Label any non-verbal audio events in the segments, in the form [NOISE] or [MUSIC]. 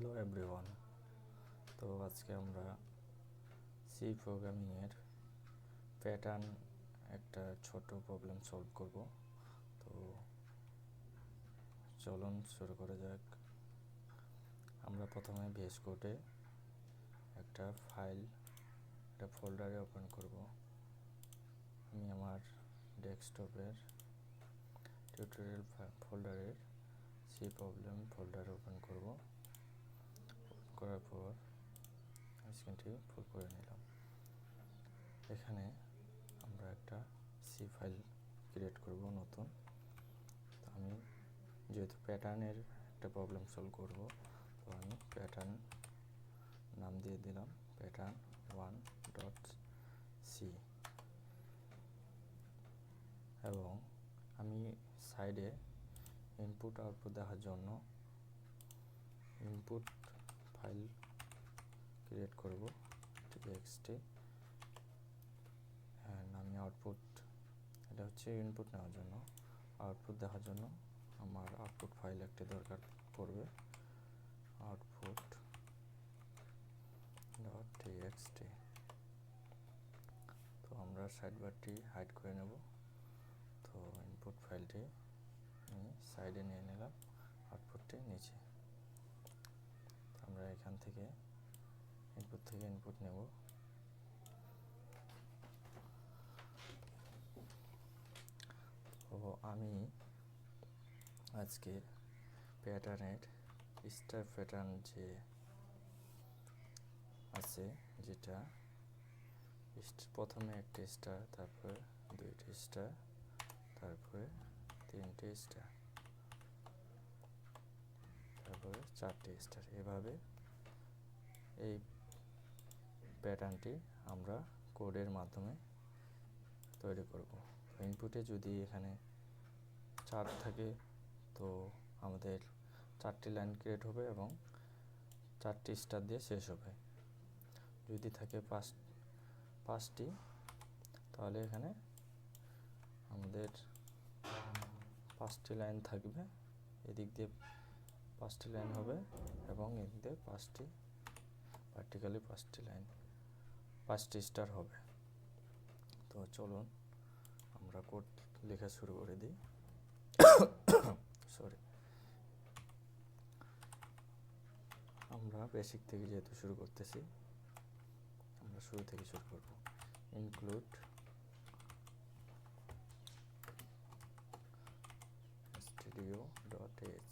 Hello everyone তো আজকে আমরা সি প্রোগ্রামিংয়ের প্যাটার্ন একটা ছোট প্রবলেম সলভ করব। তো চলুন শুরু করা যাক। আমরা প্রথমে ভিএস কোডে একটা ফাইল একটা ফোল্ডারে ওপেন করব। আমি আমার ডেস্কটপের টিউটোরিয়াল ফোল্ডারের সি প্রবলেম ফোল্ডার ওপেন করব। করার পর স্ক্রিনটি ফুল করে নিলাম। এখানে আমরা একটা সি ফাইল ক্রিয়েট করব নতুন। তো আমি যেহেতু প্যাটার্নের একটা প্রবলেম সলভ করব, তো আমি প্যাটার্ন নাম দিয়ে দিলাম প্যাটার্ন ওয়ান ডট সি এবং আমি সাইডে ইনপুট আউটপুট দেখার জন্য ইনপুট ফাইল ক্রিয়েট করব টিএক্সটি। অ্যান্ড আমি আউটপুট, এটা হচ্ছে ইনপুট নেওয়ার জন্য, আউটপুট দেখার জন্য। আমার আউটপুট ফাইল একটি দরকার পড়বে। Output dot TXT. তো আমরা সাইড বারটি হাইড করে নেব। তো ইনপুট ফাইলটি আমি সাইডে নিয়ে নিলাম, আউটপুটটি নিচে। এখান থেকে ইনপুট থেকে ইনপুট নেব। তো আমি আজকে প্যাটার্নের স্টার প্যাটার্ন যে আছে, যেটা প্রথমে একটা স্টার তারপরে দুইটি স্টার তারপরে তিনটে স্টার তারপরে চারটে স্টার এভাবে এই প্যাটার্নটি আমরা কোডের মাধ্যমে তৈরি করব। ইনপুটে যদি এখানে চার থাকে, তো আমাদের চারটি লাইন ক্রিয়েট হবে এবং চারটি স্টার দিয়ে শেষ হবে। যদি থাকে পাঁচ, পাঁচটি, তাহলে এখানে আমাদের পাঁচটি লাইন থাকবে। এদিক দিয়ে পাঁচটি লাইন হবে এবং এদিক দিয়ে পাঁচটি ভার্টিক্যালি পাঁচটি লাইন পাঁচটি স্টার হবে। তো চলুন, আমরা কোড লেখা শুরু করে দিই। [COUGHS] সরি আমরা বেসিক থেকে যেহেতু শুরু করতেছি, আমরা শুরু থেকে শুরু করব। ইনক্লুড স্টুডিও ডট এইচ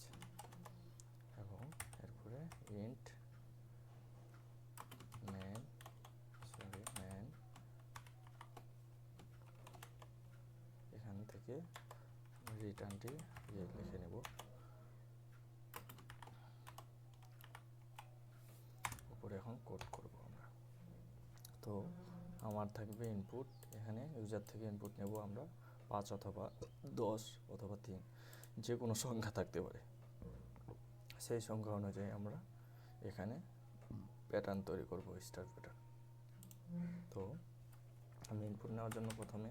এবং এরপরে ইন্ট ম্যান সরি ম্যান এখান থেকে রিটার্নটি লিখে নেব। উপরে এখন কোড করব আমরা। তো আমার থাকবে ইনপুট এখানে ইউজার থেকে ইনপুট নেব আমরা, পাঁচ অথবা দশ অথবা তিন যে কোনো সংখ্যা থাকতে পারে। সেই সংখ্যা অনুযায়ী আমরা এখানে প্যাটার্ন তৈরি করব স্টার প্যাটার্ন তো আমি ইনপুট নেওয়ার জন্য প্রথমে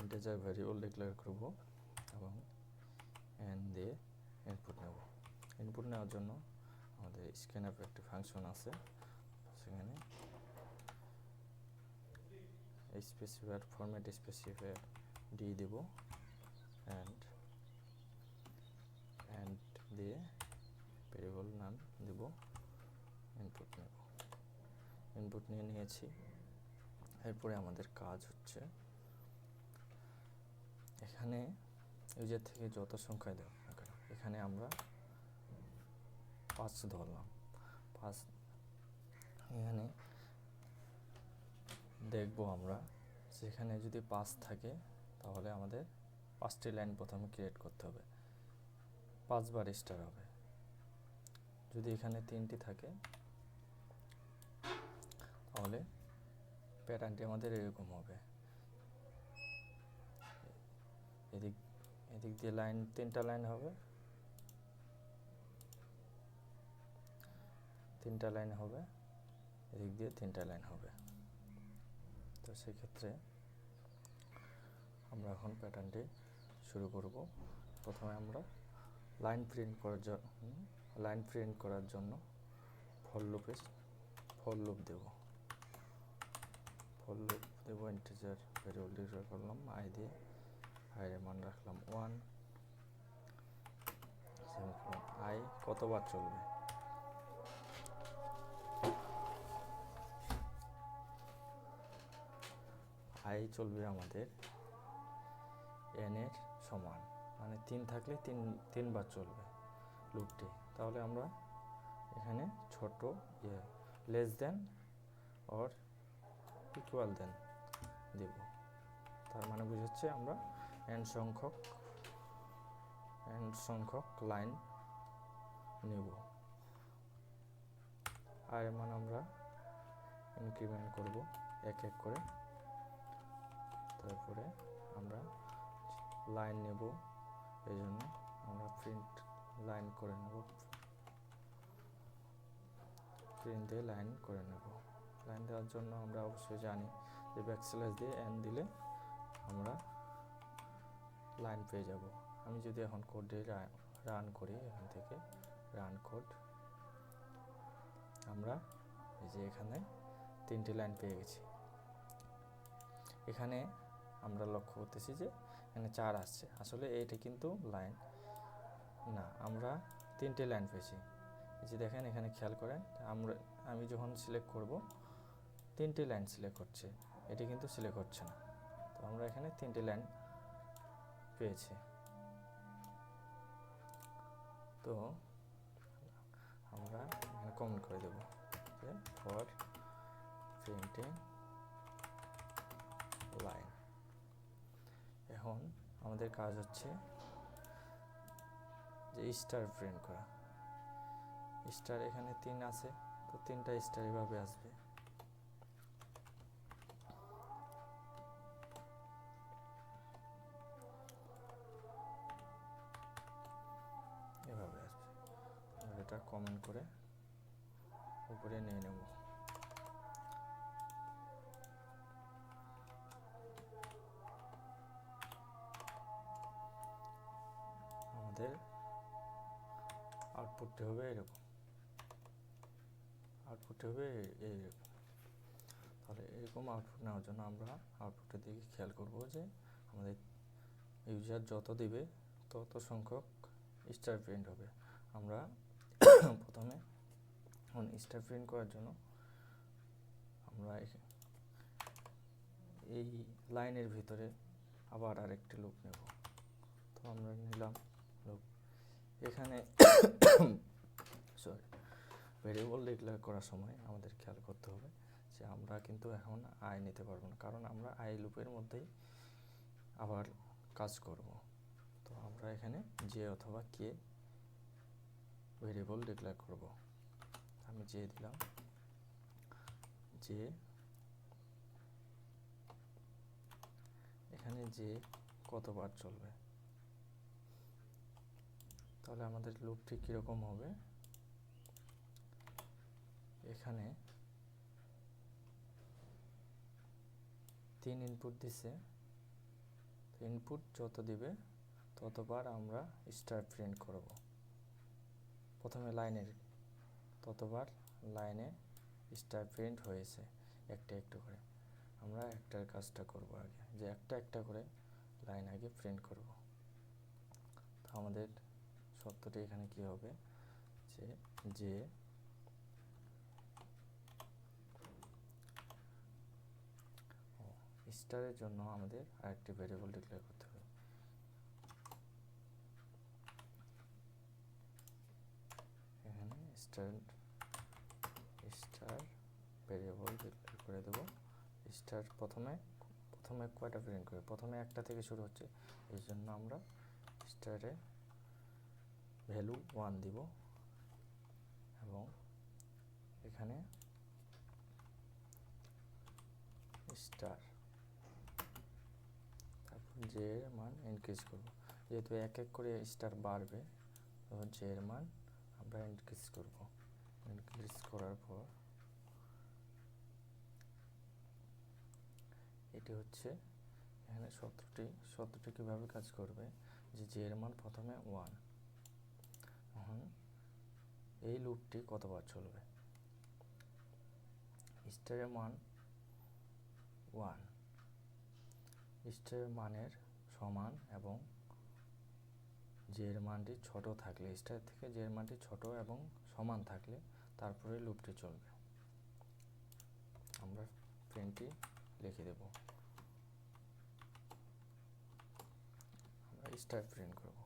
ইন্টেজার ভ্যারিয়েবল ডিক্লেয়ার করব। এবং এন দিয়ে ইনপুট নেব। ইনপুট নেওয়ার জন্য আমাদের স্ক্যান স্ক্যানআপ একটি ফাংশন আছে। সেখানে স্পেসিফায়ার ফরম্যাট স্পেসিফায়ার ডি দেব অ্যান্ড অ্যান্ড দিয়ে ভেরিয়েবল নাম দেব। ইনপুট নেব। ইনপুট নিয়ে নিয়েছি। এরপরে আমাদের কাজ হচ্ছে এখানে ইউজার থেকে যত সংখ্যায় না এখানে আমরা পাঁচ ধরলাম। পাঁচ, এখানে দেখব আমরা, যেখানে যদি পাঁচ থাকে, তাহলে আমাদের পাঁচটি লাইন প্রথমে ক্রিয়েট করতে হবে। পাঁচবার স্টার হবে। যদি এখানে তিনটি থাকে, তাহলে প্যাটার্নটি আমাদের এরকম হবে। এদিক এদিক দিয়ে লাইন, তিনটা লাইন হবে। তিনটা লাইন হবে, এদিক দিয়ে তিনটা লাইন হবে। তো সেক্ষেত্রে আমরা এখন প্যাটার্নটি শুরু করব। প্রথমে আমরা লাইন প্রিন্ট করার জন্য লাইন প্রিন্ট করার জন্য ফর লুপে ফর লুপ দেব। ফর লুপ দেব ইন্টিজার ভেরিয়েবল ডিক্লেয়ার করলাম আই দিয়ে। আইয়ের মান রাখলাম ওয়ান আই কতবার চলবে? আই চলবে আমাদের এন এর সমান মানে তিন থাকলে তিন, তিনবার চলবে লুপটি তাহলে আমরা এখানে ছোট ইয়ে লেস দেন অর ইকুয়াল দেন দেব। তার মানে বুঝাচ্ছে আমরা এন সংখ্যক এন সংখ্যক লাইন নেব। আর এর মান আমরা ইনক্রিমেন্ট করব এক এক করে। তারপরে আমরা লাইন নেব। এই জন্য আমরা প্রিন্ট লাইন করে নেব। প্রিন্ট দিয়ে লাইন করে নেব। লাইন দেওয়ার জন্য আমরা অবশ্যই জানি যে ব্যাকস্ল্যাশ দিয়ে এন দিলে আমরা লাইন পেয়ে যাব। আমি যদি এখন কোড রান করি এখান থেকে রান কোড আমরা এই যে এখানে তিনটি লাইন পেয়ে গেছি। এখানে আমরা লক্ষ্য করতেছি যে এখানে চার আসছে। আসলে এইটা কিন্তু লাইন না, আমরা তিনটে লাইন পেয়েছি। যে দেখেন এখানে খেয়াল করেন, আমরা, আমি যখন সিলেক্ট করব, তিনটে লাইন সিলেক্ট করছে এটি কিন্তু সিলেক্ট হচ্ছে না। তো আমরা এখানে তিনটে লাইন পেয়েছি। তো আমরা এখানে কমেন্ট করে দেব ফর প্রিন্টিং লাইন এখন আমাদের কাজ হচ্ছে যে স্টার প্রিন্ট করা। স্টার এখানে তিন আছে, তো তিনটা স্টার এভাবে আসবে। কমেন্ট করে উপরে নিয়ে নেব। আমাদের আউটপুটটি হবে এরকম। আউটপুটটি হবে এই- তাহলে এরকম আউটপুট নেওয়ার জন্য আমরা আউটপুটের দিকে খেয়াল করব যে আমাদের ইউজার যত দিবে তত সংখ্যক স্টার প্রিন্ট হবে। আমরা প্রথমে। এখন স্টার প্রিন্ট করার জন্য আমরা এই লাইনের ভিতরে আবার আরেকটি লুপ নেব। তো আমরা নিলাম লুপ এখানে সরি ভেরিয়েবল ডিক্লেয়ার করার সময় আমাদের খেয়াল করতে হবে যে আমরা কিন্তু এখন আই নিতে পারব না, কারণ আমরা আই লুপের মধ্যেই আবার কাজ করব। তো আমরা এখানে যে অথবা কে ভেরিয়েবল ডিক্লেয়ার করব। আমি যে দিলাম, যে, এখানে যে কতবার চলবে। তাহলে আমাদের লুপটি কীরকম হবে? এখানে তিন ইনপুট দিছে। ইনপুট যত দিবে, ততবার আমরা স্টার প্রিন্ট করব। প্রথমে লাইনের ততবার লাইনে স্টার প্রিন্ট হয়েছে একটা একটু করে। আমরা একটার কাজটা করব আগে, যে একটা একটা করে লাইন আগে প্রিন্ট করব। তো আমাদের সত্যটি এখানে কি হবে? যে যে স্টারের জন্য আমাদের আরেকটি ভেরিয়েবল ডিক্লেয়ার এখানে স্টার ভেরিয়েবল ডিক্লেয়ার করে দেব। স্টার প্রথমে প্রথমে কয়টা প্রিন্ট করে প্রথমে একটা থেকে শুরু হচ্ছে। এই জন্য আমরা স্টারে ভ্যালু ওয়ান দিব এবং এখানে স্টার, তারপর জে এর মান ইনক্রিজ করব। যেহেতু এক এক করে স্টার বাড়বে তখন জে এর মান আমরা ইনক্রিজ করব। ইনক্রিজ করার পর এটি হচ্ছে এখানে সতেরোটি সতেরোটি কীভাবে কাজ করবে? যে জের মান প্রথমে ওয়ান এখন এই লুপটি কতবার চলবে? স্টারের মান ওয়ান স্টারের মানের সমান এবং জের মানটি ছোট থাকলে স্টার থেকে জের মানটি ছোট এবং সমান থাকলে তারপরে লুপটি চলবে। আমরা প্রিন্টটি লিখে দেব। আমরা স্টার প্রিন্ট করব।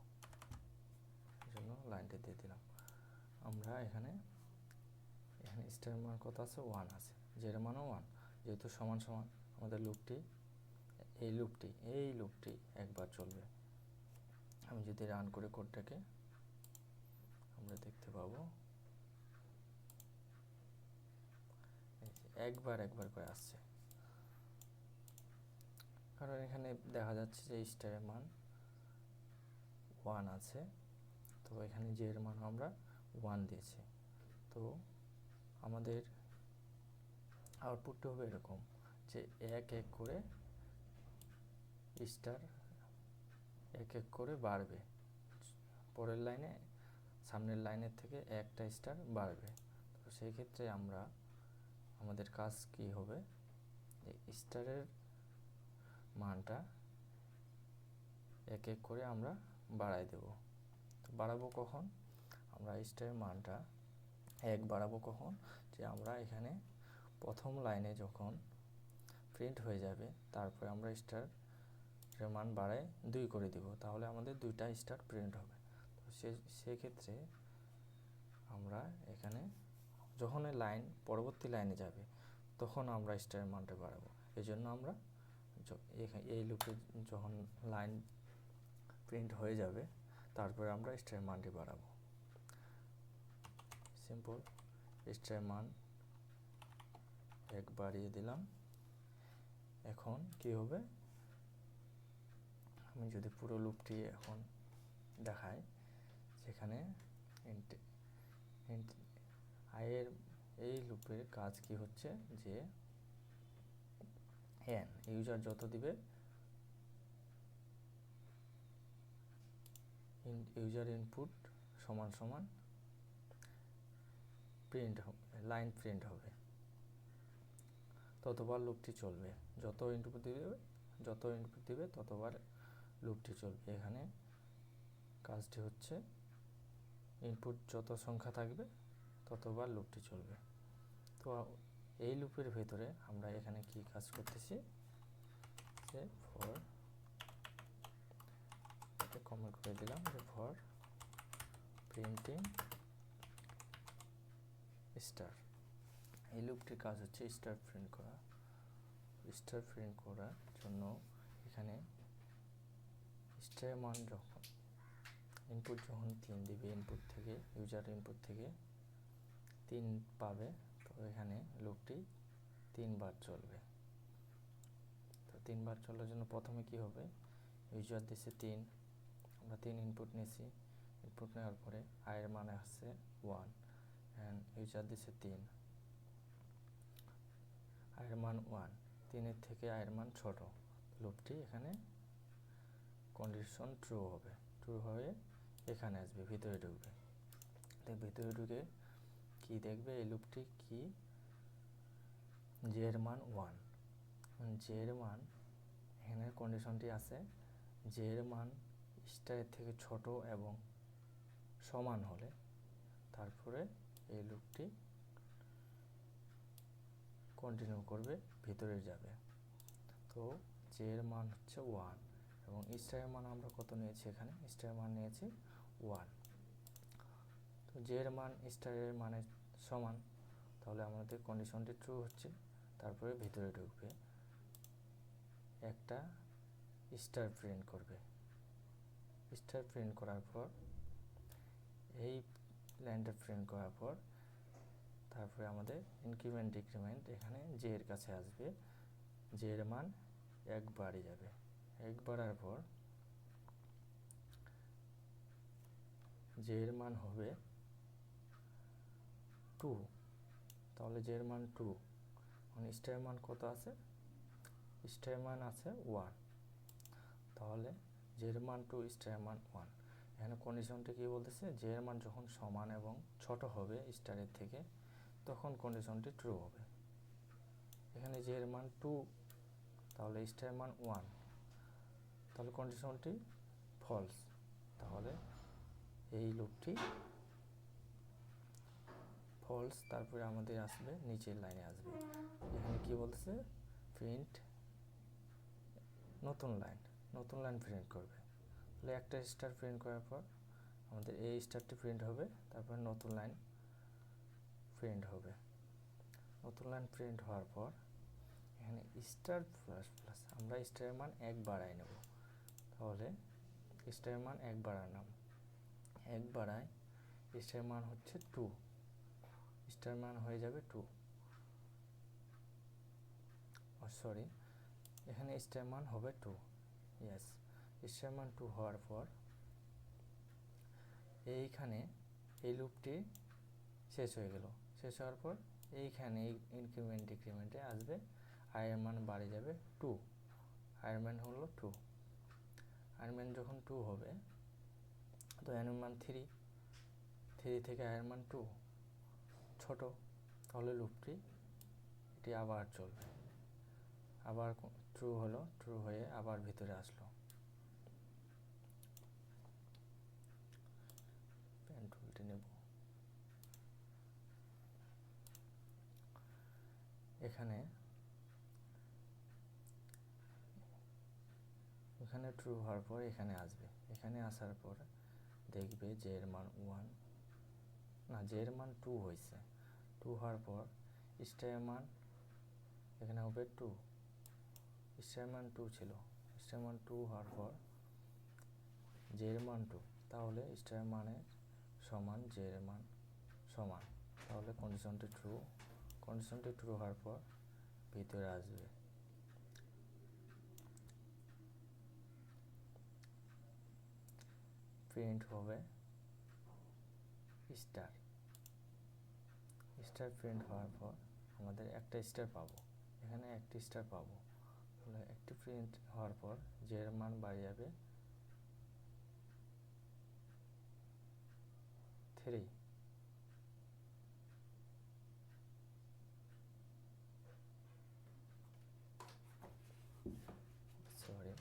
জন্য লাইনটি দিয়ে দিলাম। আমরা এখানে এখানে স্টার মান কত আছে? ওয়ান আছে। জের মানও ওয়ান। যেহেতু সমান সমান, আমাদের লুপটি, এই লুপটি এই লুপটি একবার চলবে। আমি যদি রান করে কোডটাকে আমরা দেখতে পাবো। একবার একবার করে আসছে। কারণ এখানে দেখা যাচ্ছে যে স্টারের মান ওয়ান আছে। তো এখানে যে এর মান আমরা ওয়ান দিয়েছি। তো আমাদের আউটপুটটা হবে এরকম যে এক এক করে স্টার এক এক করে বাড়বে। পরের লাইনে, সামনের লাইনের থেকে একটা স্টার বাড়বে। তো সেই ক্ষেত্রে আমরা, আমাদের কাজ কি হবে? যে স্টারের মানটা এক এক করে আমরা বাড়াই দেব। তো বাড়াবো কখন? আমরা স্টারের মানটা এক বাড়াবো কখন? যে আমরা এখানে প্রথম লাইনে যখন প্রিন্ট হয়ে যাবে, তারপরে আমরা স্টার এর মান বাড়ায় দুই করে দিব, তাহলে আমাদের দুইটা স্টার প্রিন্ট হবে। তো সে, সেক্ষেত্রে আমরা এখানে যখন লাইন পরবর্তী লাইনে যাবে, তখন আমরা স্টারের মানটা বাড়াবো। এই জন্য আমরা এই লুপে যখন লাইন প্রিন্ট হয়ে যাবে, তারপরে আমরা স্টারের মানটি বাড়াবো। সিম্পল স্টারের মান এক বাড়িয়ে দিলাম। এখন কি হবে? আমি যদি পুরো লুপটি এখন দেখাই, সেখানে আয়ের এই লুপের কাজ কি হচ্ছে যে এন ইউজার যত দিবে ইউজার ইনপুট সমান সমান প্রিন্ট হবে লাইন প্রিন্ট হবে। ততবার লুপটি চলবে। যত ইনপুট দিবে, যত ইনপুট দিবে, ততবার লুপটি চলবে এখানে। কাজটি হচ্ছে ইনপুট যত সংখ্যা থাকবে, ততবার লুপটি চলবে। তো এই লুপের ভেতরে আমরা এখানে কি কাজ করতেছি? যে ফর এটা কমেন্ট করে দিলাম যে ফর প্রিন্টিং স্টার এই লুপটির কাজ হচ্ছে স্টার প্রিন্ট করা। স্টার প্রিন্ট করার জন্য এখানে স্টার মান যখন। ইনপুট যখন তিন দিবে ইনপুট থেকে ইউজার ইনপুট থেকে, তিন পাবে, তো এখানে লুপটি তিনবার চলবে। তো তিনবার চলার জন্য প্রথমে কি হবে? ইউজার দিছে তিন, আমরা তিন ইনপুট নিয়েছি ইনপুট নেওয়ার পরে আয়ের মানে আসছে ওয়ান অ্যান্ড ইউজার দিছে তিন। আয়ের মান ওয়ান তিনের থেকে আয়ের মান ছোট। লুপটি এখানে কন্ডিশন ট্রু হবে। ট্রু হয়ে এখানে আসবে, ভিতরে ঢুকবে। তো ভিতরে ঢুকে কি দেখবে? এই লুপটি কি? জের মান ওয়ান জের মান এখানে কন্ডিশনটি আছে। জের মান স্টারের থেকে ছোট এবং সমান হলে তারপরে এই লুপটি কন্টিনিউ করবে, ভিতরে যাবে। তো জের মান হচ্ছে ওয়ান এবং স্টারের মান আমরা কত নিয়েছি এখানে? স্টারের মান নিয়েছি ওয়ান। তো জের মান স্টারের মানের সমান, তাহলে আমাদের কন্ডিশনটি ট্রু হচ্ছে, তারপরে ভিতরে ঢুকবে একটা স্টার প্রিন্ট করবে। স্টার প্রিন্ট করার পর, এই লাইনটা প্রিন্ট করার পর, তারপরে আমাদের ইনক্রিমেন্ট ডিক্রিমেন্ট এখানে জে এর কাছে আসবে জে এর মান এক যাবে। এক বাড়ার পর জে এর মান হবে টু তাহলে জে এর মান টু মানে স্টারের মান কত আছে? স্টারের মান আছে ওয়ান তাহলে জের মান টু স্টারের মান ওয়ান এখানে কন্ডিশনটি কি বলতেছে? এর মান যখন সমান এবং ছোট হবে স্টারের থেকে, তখন কন্ডিশনটি ট্রু হবে। এখানে এর মান টু তাহলে স্টারের মান ওয়ান তাহলে কন্ডিশনটি ফলস তাহলে এই লুপটি ফলস তারপরে আমাদের আসবে, নিচের লাইনে আসবে। এখানে কি বলছে? প্রিন্ট নতুন লাইন নতুন লাইন প্রিন্ট করবে। তাহলে একটা স্টার প্রিন্ট করার পর আমাদের এই স্টারটি প্রিন্ট হবে, তারপরে নতুন লাইন প্রিন্ট হবে। নতুন লাইন প্রিন্ট হওয়ার পর এখানে স্টার প্লাস প্লাস আমরা স্টারের মান এক বাড়াই নেব। তাহলে স্টারের মান এক বাড়ালাম এক বাড়ায় স্টারের মান হচ্ছে টু স্টার মান হয়ে যাবে টু সরি এখানে স্টার মান হবে টু ইয়েস স্টার মান টু হওয়ার পর এইখানে এই লুপটি শেষ হয়ে গেল। শেষ হওয়ার পর এইখানে এই ইনক্রিমেন্ট ডিক্রিমেন্টে আসবে আয়ের মান বাড়ে যাবে টু আয়ের মান হলো টু আয়ের মান যখন টু হবে, তো এর মান থ্রি থ্রি থেকে আয়ের মান টু ছোট, তাহলে লুপটি, এটি আবার চলবে। আবার ট্রু হলো ট্রু হয়ে আবার ভিতরে আসলো। নেব। এখানে এখানে ট্রু হওয়ার পর এখানে আসবে। এখানে আসার পর দেখবে যে এর মান ওয়ান না, যে এর মান টু হয়েছে টু হওয়ার পর স্টারের মান এখানে হবে টু স্টারের মান টু ছিল। স্টারের মান টু হওয়ার পর জে এর মান টু তাহলে স্টারের মানের সমান জে এর মান সমান। তাহলে কন্ডিশনটি ট্রু কন্ডিশনটি ট্রু হওয়ার পর ভিতরে আসবে। প্রিন্ট হবে। স্টার স্টার প্রিন্ট হওয়ার পর আমাদের একটা স্টার পাবো। এখানে একটি স্টার পাবো। তাহলে একটি প্রিন্ট হওয়ার পর জের মান বাড়ি যাবে থ্রি সরি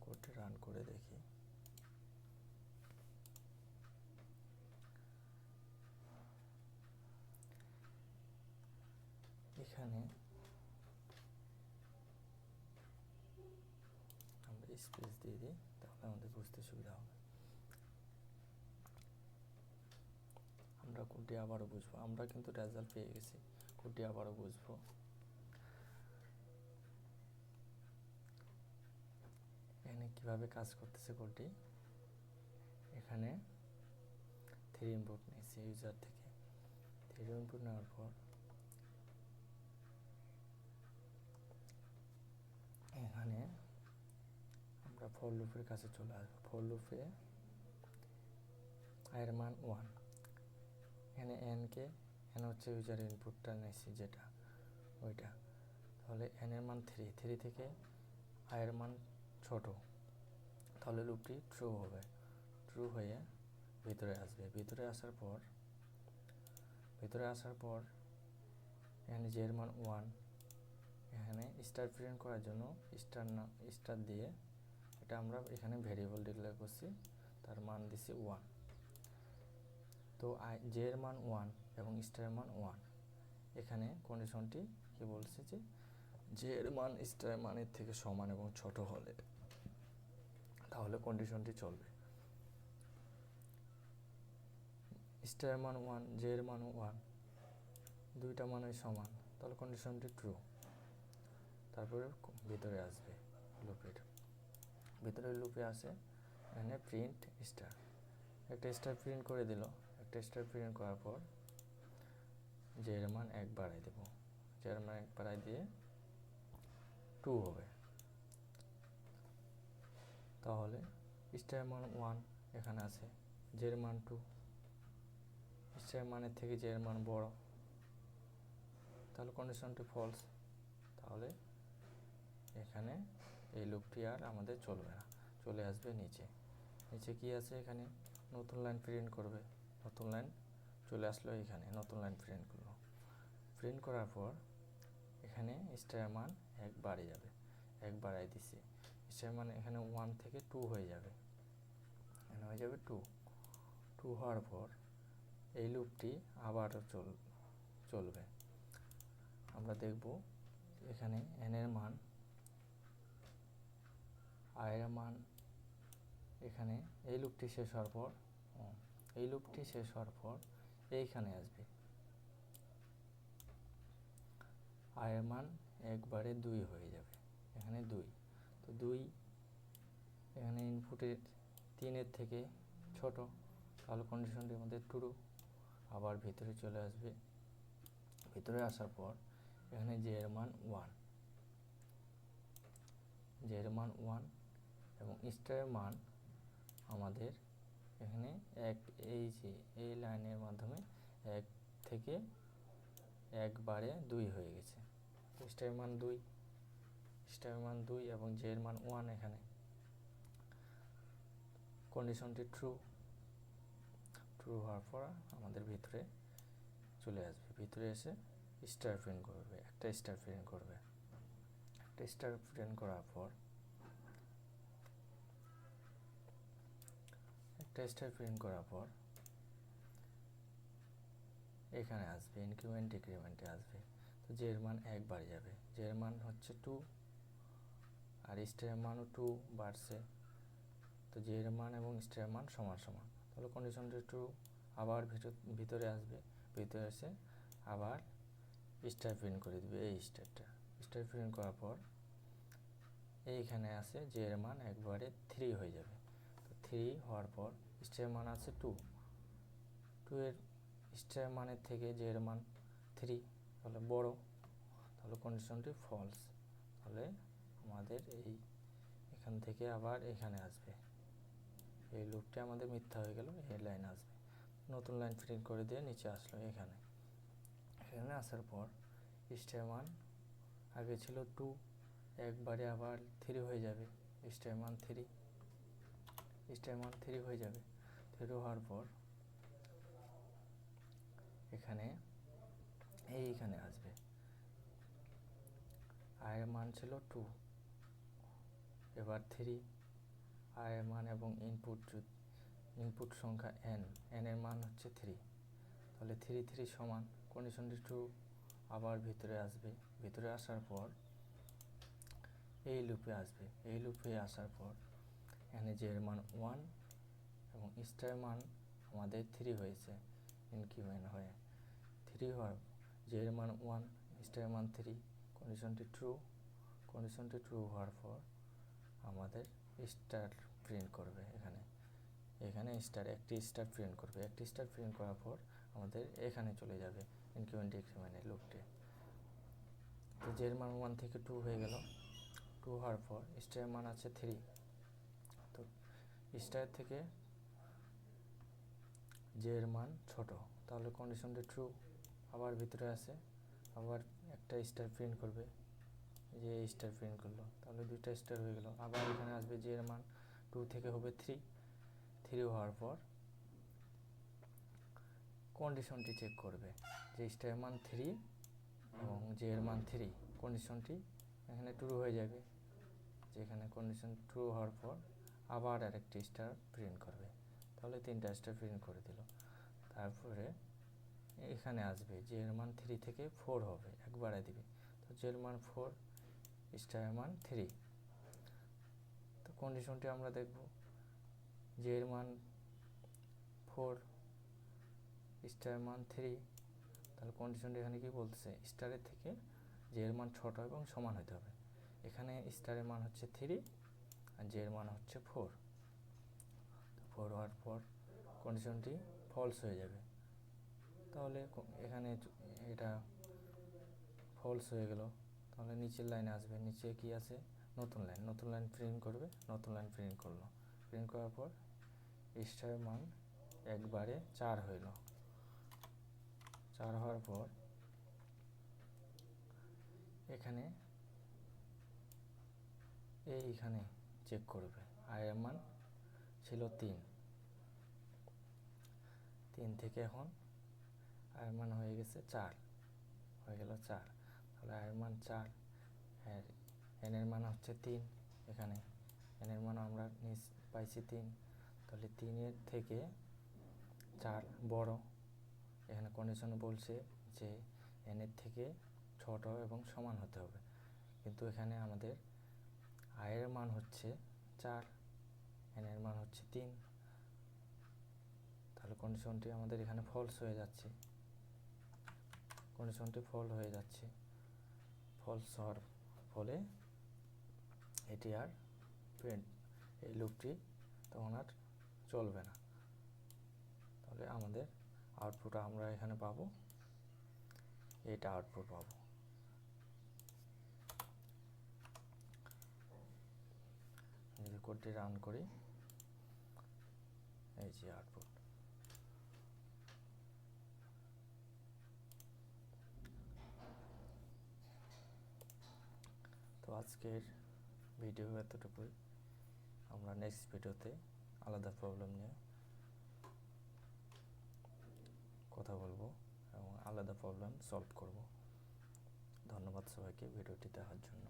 কোডটি রান করে দেখি। এখানে আমরা স্পেস দিয়ে দিই, তাহলে আমাদের বুঝতে সুবিধা হবে। আমরা কোডটি আবারও বুঝব? আমরা কিন্তু রেজাল্ট পেয়ে গেছি। কোডটি আবারও বুঝব? এখানে কীভাবে কাজ করতেছে কোডটি? এখানে থ্রি ইনপুট নিয়েছি ইউজার থেকে। থ্রি ইনপুট নেওয়ার পর এখানে আমরা ফোর লুপের কাছে চলে আসব। ফোর লুপে আয়ের মান ওয়ান এখানে এনকে এন হচ্ছে ইউজার ইনপুটটা নিয়েছি যেটা, ওইটা। তাহলে এনের মান থ্রি থ্রি থেকে আয়ের মান ছোট। তাহলে লুপটি ট্রু হবে। ট্রু হয়ে ভিতরে আসবে। ভিতরে আসার পর, ভিতরে আসার পর এখানে এর মান ওয়ান এখানে স্টার প্রিন্ট করার জন্য স্টার না স্টার দিয়ে এটা আমরা এখানে ভেরিয়েবল ডিক্লেয়ার করছি, তার মান দিছি ওয়ান তো আই জে মান ওয়ান এবং স্টারের মান ওয়ান এখানে কন্ডিশনটি কি বলছে যে জের মান স্টারের মানের থেকে সমান এবং ছোট হলে। তাহলে কন্ডিশনটি চলবে। স্টার মান ওয়ান জে এর মান ওয়ান দুইটা মানই সমান, তাহলে কন্ডিশনটি ট্রু তারপরে ভিতরে আসবে লুপের ভিতরে লুপে আসে, এখানে প্রিন্ট স্টার একটা স্টার প্রিন্ট করে দিল। একটা স্টার প্রিন্ট করার পর যে এর মান এক বাড়াই দেব। জের মান এক বাড়াই দিয়ে টু হবে। তাহলে স্টারের মান ওয়ান এখানে আছে জের মান টু স্টারের মানের থেকে জের মান বড়। তাহলে কন্ডিশনটি ফলস তাহলে এখানে এই লুপটি আর আমাদের চলবে না। চলে আসবে নিচে। নিচে কি আছে এখানে? নতুন লাইন প্রিন্ট করবে। নতুন লাইন চলে আসলো এখানে, নতুন লাইন প্রিন্ট করল। প্রিন্ট করার পর এখানে স্টার মান এক বাড়ে যাবে, এক বাড়াই দিছি। স্টারের মানে এখানে ওয়ান থেকে টু হয়ে যাবে। এখানে হয়ে যাবে টু টু হওয়ার পর এই লুপটি আবারও চল, চলবে। আমরা দেখব এখানে এন এর মান আয়ের মান, এখানে এই লুপটি শেষ হওয়ার পর এই লুপটি শেষ হওয়ার পর এইখানে আসবে। আয়ের মান একবারে দুই হয়ে যাবে। এখানে দুই। তো দুই, এখানে ইনপুটের তিনের থেকে ছোট। তাহলে কন্ডিশনটির মধ্যে ট্রু আবার ভিতরে চলে আসবে। ভিতরে আসার পর এখানে জে এর মান ওয়ান জে এর মান ওয়ান এবং স্টারের মান আমাদের এখানে এক, এই যে, এই লাইনের মাধ্যমে এক থেকে একবারে দুই হয়ে গেছে। স্টারের মান দুই। স্টারের মান দুই এবং জে এর মান ওয়ান এখানে। কন্ডিশনটি ট্রু ট্রু হওয়ার পর আমাদের ভিতরে চলে আসবে। ভিতরে এসে স্টার প্রিন্ট করবে, একটা স্টার প্রিন্ট করবে। একটা স্টার প্রিন্ট করার পর একটা স্টার প্রিন্ট করার পর এখানে আসবে ইনক্রিমেন্ট ডিক্রিমেন্টে আসবে। তো জের মান এক বাড়ে যাবে। জের মান হচ্ছে টু আর স্টের মানও টু বাড়ছে। তো যে এর মান এবং স্টারের মান সমান সমান। তাহলে কন্ডিশনটি টু আবার ভিতর আসবে। ভিতরে এসে আবার স্টার প্রিন্ট করে দিবে এই স্টারটা স্টার প্রিন্ট করার পর এইখানে আছে যে এর মান একবারে থ্রি হয়ে যাবে। তো থ্রি হওয়ার পর স্টারের মান আছে টু টু এর স্টারের মানের থেকে যে এর মান থ্রি তাহলে বড়। তাহলে কন্ডিশনটি ফলস তাহলে আমাদের এই এখান থেকে আবার এখানে আসবে। এই লুপটা আমাদের মিথ্যা হয়ে গেল, এই লাইন আসবে। নতুন লাইন প্রিন্ট করে দিয়ে নিচে আসলো এখানে। এখানে আসার পর স্টার মান আগে ছিল টু একবারে আবার থ্রি হয়ে যাবে। স্টার মান থ্রি স্টার মান থ্রি হয়ে যাবে। থ্রি হওয়ার পর এখানে এইখানে আসবে। আয়ের মান ছিল টু এবার থ্রি আয়ের মান এবং ইনপুট ইনপুট সংখ্যা এন এন এর মান হচ্ছে থ্রি তাহলে থ্রি থ্রি সমান কন্ডিশনটি টু আবার ভিতরে আসবে। ভিতরে আসার পর এই লুপে আসবে। এই লুপে আসার পর এখানে যে এর মান ওয়ান এবং স্টার মান আমাদের থ্রি হয়েছে। ইনক্রিমেন্ট হয়ে? থ্রি হওয়ার যে এর মান ওয়ান স্টার মান থ্রি কন্ডিশনটি ট্রু কন্ডিশনটি ট্রু হওয়ার পর আমাদের স্টার প্রিন্ট করবে এখানে। এখানে স্টার একটি স্টার প্রিন্ট করবে। একটি স্টার প্রিন্ট করার পর আমাদের এখানে চলে যাবে ইনক্রিমেন্ট ডিক্রিমেন্টের লুপটে তো জের মান ওয়ান থেকে টু হয়ে গেল। টু হওয়ার পর স্টারের মান আছে থ্রি তো স্টার থেকে জের মান ছোট। তাহলে কন্ডিশনটি ট্রু আবার ভিতরে আসে। আবার একটা স্টার প্রিন্ট করবে। যে স্টার প্রিন্ট করল তাহলে দুইটা স্টার হয়ে গেল। আবার এখানে আসবে জে এর মান টু থেকে হবে থ্রি থ্রি হওয়ার পর কন্ডিশনটি চেক করবে। যে স্টারের মান থ্রি এবং জে এর মান থ্রি কন্ডিশনটি এখানে ট্রু হয়ে যাবে। যেখানে কন্ডিশন ট্রু হওয়ার পর আবার আরেকটি স্টার প্রিন্ট করবে। তাহলে তিনটা স্টার প্রিন্ট করে দিল। তারপরে এখানে আসবে যে এর মান থ্রি থেকে ফোর হবে। এক বাড়ায় দিবে। তো যে এর মান ফোর স্টারের মান থ্রি। তো কন্ডিশনটি আমরা দেখব। যে এর মান ফোর স্টারের মান থ্রি। তাহলে কন্ডিশনটি এখানে কি বলতেছে? স্টারের থেকে যে এর মান ছোট এবং সমান হতে হবে। এখানে স্টারের মান হচ্ছে থ্রি আর যে এর মান হচ্ছে ফোর ফোর হওয়ার পর কন্ডিশনটি ফলস হয়ে যাবে। তাহলে এখানে এটা ফলস হয়ে গেল। তাহলে নিচের লাইনে আসবে, নিচে কি আছে? নতুন লাইন নতুন লাইন প্রিন্ট করবে, নতুন লাইন প্রিন্ট করল। প্রিন্ট করার পর স্টারের মান একবারে চার হইল। চার হওয়ার পর এখানে এইখানে চেক করবে। আয়ের মান ছিল তিন। তিন থেকে এখন আয়ের মান হয়ে গেছে চার। হয়ে গেল চার। তাহলে আয়ের মান চার। আর এনের মান হচ্ছে তিন এখানে। এনের মান আমরা নিচ পাইছি তিন। তাহলে তিনের থেকে চার বড়। এখানে কন্ডিশন বলছে যে এনের থেকে ছোট এবং সমান হতে হবে। কিন্তু এখানে আমাদের আয়ের মান হচ্ছে চার এনের মান হচ্ছে তিন। তাহলে কন্ডিশনটি আমাদের এখানে ফলস হয়ে যাচ্ছে। কন্ডিশনটি ফল হয়ে যাচ্ছে। ফলস হওয়ার ফলে এটি আর প্রিন্ট এই লুপটি তখন আর চলবে না। তাহলে আমাদের আউটপুট আমরা এখানে পাবো। এটা আউটপুট পাবো। যদি কোডটি রান করি, এই যে আউটপুট তো আজকের ভিডিও এতটুকুই। আমরা নেক্সট ভিডিওতে আলাদা প্রবলেম নিয়ে কথা বলব এবং আলাদা প্রবলেম সলভ করব। ধন্যবাদ সবাইকে ভিডিওটি দেখার জন্য।